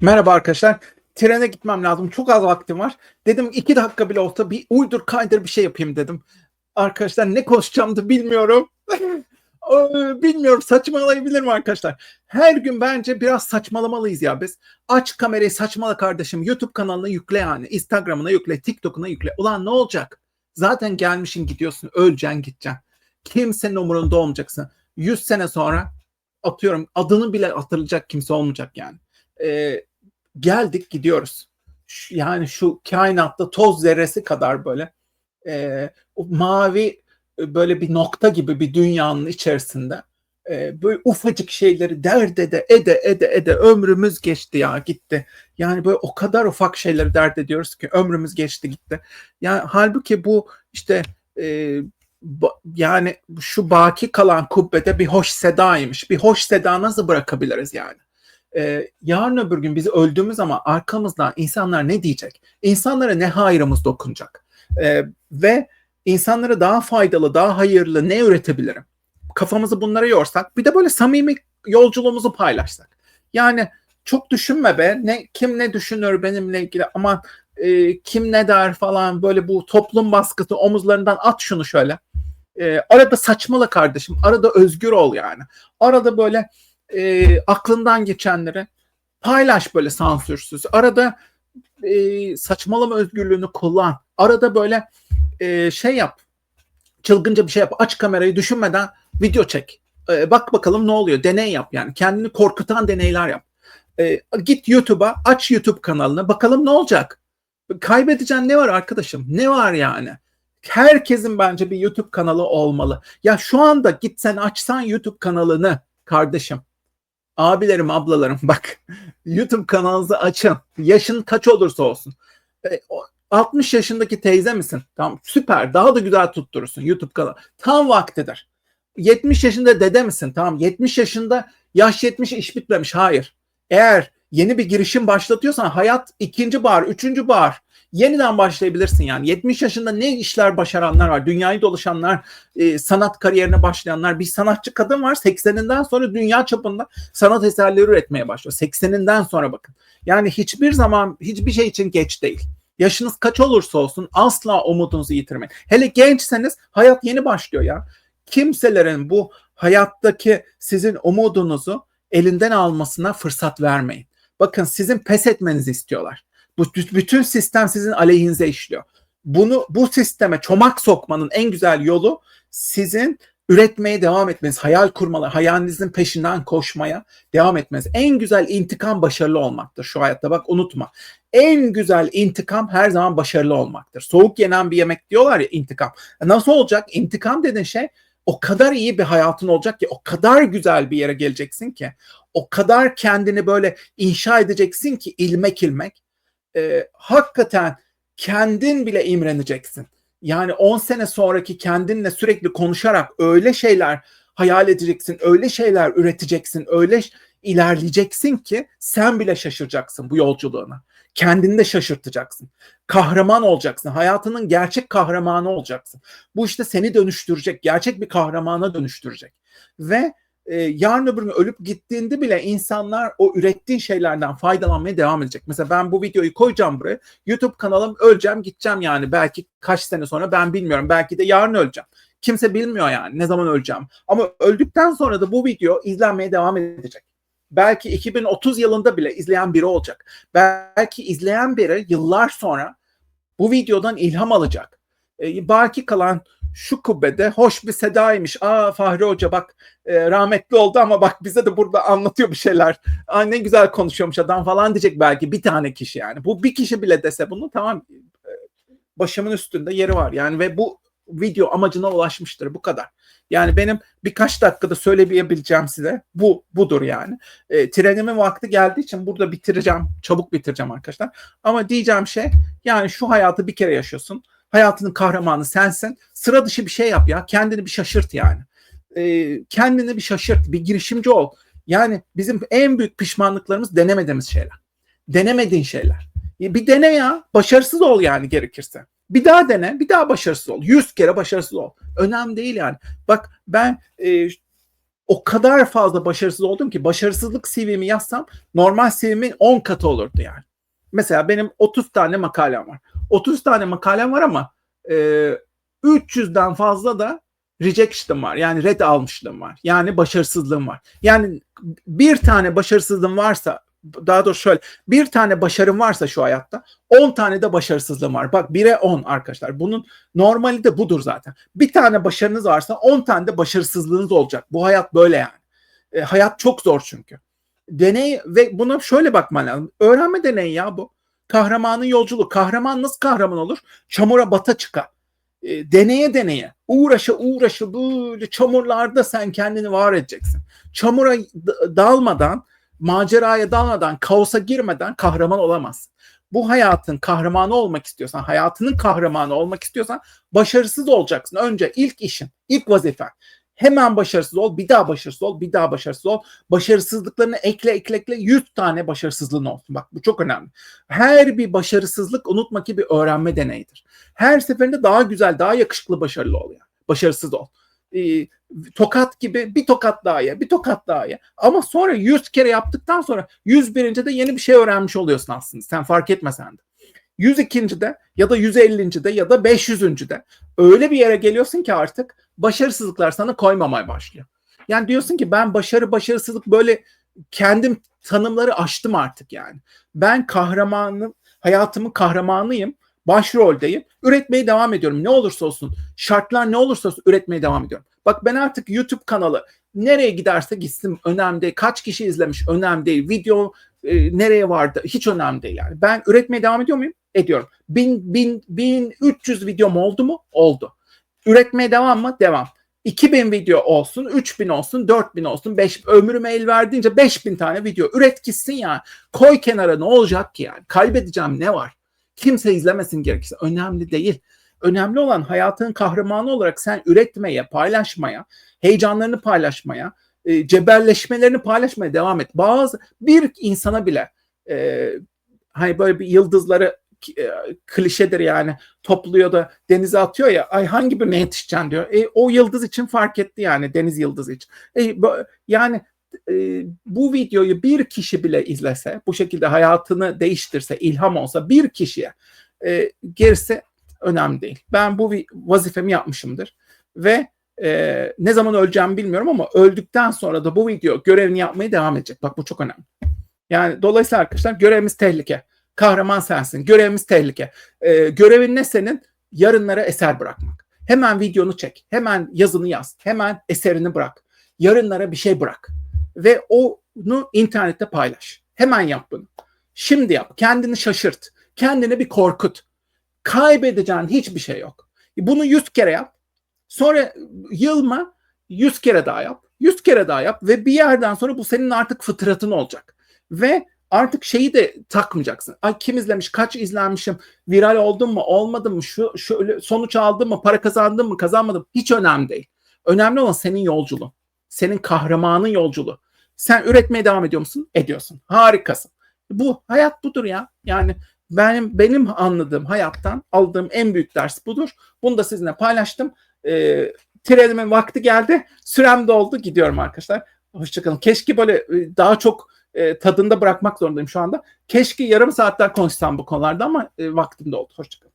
Merhaba arkadaşlar. Trene gitmem lazım. Çok az vaktim var. Dedim iki dakika bile olsa bir uydur kaydır bir şey yapayım dedim. Arkadaşlar ne konuşacağımı da bilmiyorum. Ee, bilmiyorum saçmalayabilirim arkadaşlar. Her gün bence biraz saçmalamalıyız ya biz. Aç kamerayı saçmala kardeşim. YouTube kanalına yükle yani. Instagram'ına yükle, TikTok'una yükle. Ulan ne olacak? Zaten gelmişin gidiyorsun. Öleceksin gideceksin. Kimsenin umurunda olmayacaksın. 100 sene sonra atıyorum adını bile hatırlayacak kimse olmayacak yani. Ee, geldik gidiyoruz. Şu- Yani şu kainatta toz zerresi kadar böyle e, o mavi e, böyle bir nokta gibi bir dünyanın içerisinde e, böyle ufacık şeyleri dert ede ede ede ede ömrümüz geçti ya gitti. Yani böyle o kadar ufak şeyleri dert ediyoruz ki ömrümüz geçti gitti. Yani halbuki bu işte e, yani şu baki kalan kubbede bir hoş sedaymış. Bir hoş seda nasıl bırakabiliriz yani? Ee, yarın öbür gün biz öldüğümüz zaman arkamızdan insanlar ne diyecek? İnsanlara ne hayrımız dokunacak? Ee, ve insanlara daha faydalı, daha hayırlı ne üretebilirim? Kafamızı bunlara yorsak, bir de böyle samimi yolculuğumuzu paylaşsak. Yani çok düşünme be, ne kim ne düşünür benimle ilgili, aman e, kim ne der falan böyle bu toplum baskısı omuzlarından at şunu şöyle. E, arada saçmala kardeşim, arada özgür ol yani. Arada böyle e, aklından geçenleri paylaş böyle sansürsüz. Arada e, saçmalama özgürlüğünü kullan. Arada böyle e, şey yap. Çılgınca bir şey yap. Aç kamerayı düşünmeden video çek. E, bak bakalım ne oluyor. Deney yap yani. Kendini korkutan deneyler yap. E, git YouTube'a, aç YouTube kanalını. Bakalım ne olacak? Kaybedeceğin ne var arkadaşım? Ne var yani? Herkesin bence bir YouTube kanalı olmalı. Ya şu anda gitsen açsan YouTube kanalını kardeşim abilerim ablalarım bak YouTube kanalınızı açın. Yaşın kaç olursa olsun. E, o- 60 yaşındaki teyze misin? Tamam süper daha da güzel tutturursun YouTube kanalı. Tam vaktidir. 70 yaşında dede misin? Tamam 70 yaşında yaş 70 iş bitmemiş. Hayır. Eğer yeni bir girişim başlatıyorsan hayat ikinci bar, üçüncü bar yeniden başlayabilirsin yani. 70 yaşında ne işler başaranlar var. Dünyayı dolaşanlar, e, sanat kariyerine başlayanlar. Bir sanatçı kadın var 80'inden sonra dünya çapında sanat eserleri üretmeye başlıyor. 80'inden sonra bakın. Yani hiçbir zaman hiçbir şey için geç değil. Yaşınız kaç olursa olsun asla umudunuzu yitirmeyin. Hele gençseniz hayat yeni başlıyor ya. Kimselerin bu hayattaki sizin umudunuzu elinden almasına fırsat vermeyin. Bakın sizin pes etmenizi istiyorlar. Bu bütün sistem sizin aleyhinize işliyor. Bunu bu sisteme çomak sokmanın en güzel yolu sizin üretmeye devam etmeniz, hayal kurmalı, hayalinizin peşinden koşmaya devam etmeniz. En güzel intikam başarılı olmaktır şu hayatta bak unutma. En güzel intikam her zaman başarılı olmaktır. Soğuk yenen bir yemek diyorlar ya intikam. E Nasıl olacak? İntikam dediğin şey o kadar iyi bir hayatın olacak ki, o kadar güzel bir yere geleceksin ki, o kadar kendini böyle inşa edeceksin ki ilmek ilmek. E, hakikaten kendin bile imreneceksin. Yani 10 sene sonraki kendinle sürekli konuşarak öyle şeyler hayal edeceksin, öyle şeyler üreteceksin, öyle ilerleyeceksin ki sen bile şaşıracaksın bu yolculuğuna. Kendini de şaşırtacaksın. Kahraman olacaksın. Hayatının gerçek kahramanı olacaksın. Bu işte seni dönüştürecek, gerçek bir kahramana dönüştürecek. Ve e, yarın öbür gün ölüp gittiğinde bile insanlar o ürettiğin şeylerden faydalanmaya devam edecek. Mesela ben bu videoyu koyacağım buraya. YouTube kanalım öleceğim gideceğim yani. Belki kaç sene sonra ben bilmiyorum. Belki de yarın öleceğim. Kimse bilmiyor yani ne zaman öleceğim. Ama öldükten sonra da bu video izlenmeye devam edecek. Belki 2030 yılında bile izleyen biri olacak. Belki izleyen biri yıllar sonra bu videodan ilham alacak. E, baki kalan şu kubbede hoş bir sedaymış. Aa Fahri Hoca bak e, rahmetli oldu ama bak bize de burada anlatıyor bir şeyler. Aa, ne güzel konuşuyormuş adam falan diyecek belki bir tane kişi yani. Bu bir kişi bile dese bunu tamam e, başımın üstünde yeri var yani ve bu video amacına ulaşmıştır bu kadar. Yani benim birkaç dakikada söyleyebileceğim size bu budur yani. E, trenimin vakti geldiği için burada bitireceğim. Çabuk bitireceğim arkadaşlar. Ama diyeceğim şey yani şu hayatı bir kere yaşıyorsun. Hayatının kahramanı sensin. Sıra dışı bir şey yap ya. Kendini bir şaşırt yani. E, kendini bir şaşırt. Bir girişimci ol. Yani bizim en büyük pişmanlıklarımız denemediğimiz şeyler. Denemediğin şeyler. E, Bir dene ya. Başarısız ol yani gerekirse. Bir daha dene. Bir daha başarısız ol. Yüz kere başarısız ol. Önemli değil yani. Bak ben e, o kadar fazla başarısız oldum ki başarısızlık CV'mi yazsam normal CV'min 10 katı olurdu yani. Mesela benim 30 tane makalem var. 30 tane makalem var ama e, 300'den fazla da rejection var. Yani red almışlığım var. Yani başarısızlığım var. Yani bir tane başarısızlığım varsa daha doğrusu şöyle bir tane başarım varsa şu hayatta 10 tane de başarısızlığım var. Bak 1'e 10 arkadaşlar. Bunun normali de budur zaten. Bir tane başarınız varsa 10 tane de başarısızlığınız olacak. Bu hayat böyle yani. E, hayat çok zor çünkü. Deney ve buna şöyle bakman lazım. Öğrenme deneyi ya bu. Kahramanın yolculuğu. Kahraman nasıl kahraman olur? Çamura bata çıka. E, deneye deneye. Uğraşa uğraşa böyle çamurlarda sen kendini var edeceksin. Çamura dalmadan maceraya dalmadan, kaosa girmeden kahraman olamazsın. Bu hayatın kahramanı olmak istiyorsan, hayatının kahramanı olmak istiyorsan başarısız olacaksın. Önce ilk işin, ilk vazifen. Hemen başarısız ol, bir daha başarısız ol, bir daha başarısız ol. Başarısızlıklarını ekle ekle ekle 100 tane başarısızlığın olsun. Bak bu çok önemli. Her bir başarısızlık unutma ki bir öğrenme deneyidir. Her seferinde daha güzel, daha yakışıklı başarılı ol yani. Başarısız ol. Ee, tokat gibi bir tokat daha ye, bir tokat daha ye. Ama sonra 100 kere yaptıktan sonra 101. de yeni bir şey öğrenmiş oluyorsun aslında. Sen fark etmesen de. 102. de ya da 150. de ya da 500. de öyle bir yere geliyorsun ki artık başarısızlıklar sana koymamaya başlıyor. Yani diyorsun ki ben başarı başarısızlık böyle kendim tanımları aştım artık yani. Ben kahramanım, hayatımın kahramanıyım başroldeyim. Üretmeye devam ediyorum. Ne olursa olsun, şartlar ne olursa olsun üretmeye devam ediyorum. Bak ben artık YouTube kanalı nereye giderse gitsin önemli değil. Kaç kişi izlemiş önemli değil. Video e, nereye vardı hiç önemli değil yani. Ben üretmeye devam ediyor muyum? Ediyorum. Bin, bin, 1300 videom oldu mu? Oldu. Üretmeye devam mı? Devam. 2000 video olsun, 3000 olsun, 4000 olsun, 5 ömrüme el verdiğince 5000 tane video üret gitsin ya. Koy kenara ne olacak ki yani? Kaybedeceğim ne var? Kimse izlemesin gerekirse. Önemli değil. Önemli olan hayatın kahramanı olarak sen üretmeye, paylaşmaya, heyecanlarını paylaşmaya, e, cebelleşmelerini paylaşmaya devam et. Bazı bir insana bile e, hani böyle bir yıldızları klişedir yani topluyor da denize atıyor ya ay hangi birine yetişeceksin diyor. E, o yıldız için fark etti yani deniz yıldızı için. E, yani e, bu videoyu bir kişi bile izlese, bu şekilde hayatını değiştirse, ilham olsa bir kişiye e, gerisi önemli değil. Ben bu vazifemi yapmışımdır ve e, ne zaman öleceğimi bilmiyorum ama öldükten sonra da bu video görevini yapmaya devam edecek. Bak bu çok önemli. Yani dolayısıyla arkadaşlar görevimiz tehlike. Kahraman sensin. Görevimiz tehlike. E, görevin ne senin? Yarınlara eser bırakmak. Hemen videonu çek. Hemen yazını yaz. Hemen eserini bırak. Yarınlara bir şey bırak ve onu internette paylaş. Hemen yap bunu. Şimdi yap. Kendini şaşırt. Kendini bir korkut. Kaybedeceğin hiçbir şey yok. Bunu yüz kere yap. Sonra yılma yüz kere daha yap. Yüz kere daha yap ve bir yerden sonra bu senin artık fıtratın olacak. Ve artık şeyi de takmayacaksın. Ay kim izlemiş, kaç izlenmişim, viral oldum mu, olmadım mı, şu, şöyle sonuç aldım mı, para kazandım mı, kazanmadım hiç önemli değil. Önemli olan senin yolculuğun. Senin kahramanın yolculuğu. Sen üretmeye devam ediyor musun? Ediyorsun. Harikasın. Bu hayat budur ya. Yani benim benim anladığım hayattan aldığım en büyük ders budur. Bunu da sizinle paylaştım. E, trenimin vakti geldi. Sürem doldu. Gidiyorum arkadaşlar. Hoşçakalın. Keşke böyle e, daha çok e, tadında bırakmak zorundayım şu anda. Keşke yarım saatler konuşsam bu konularda ama e, vaktim doldu. Hoşçakalın.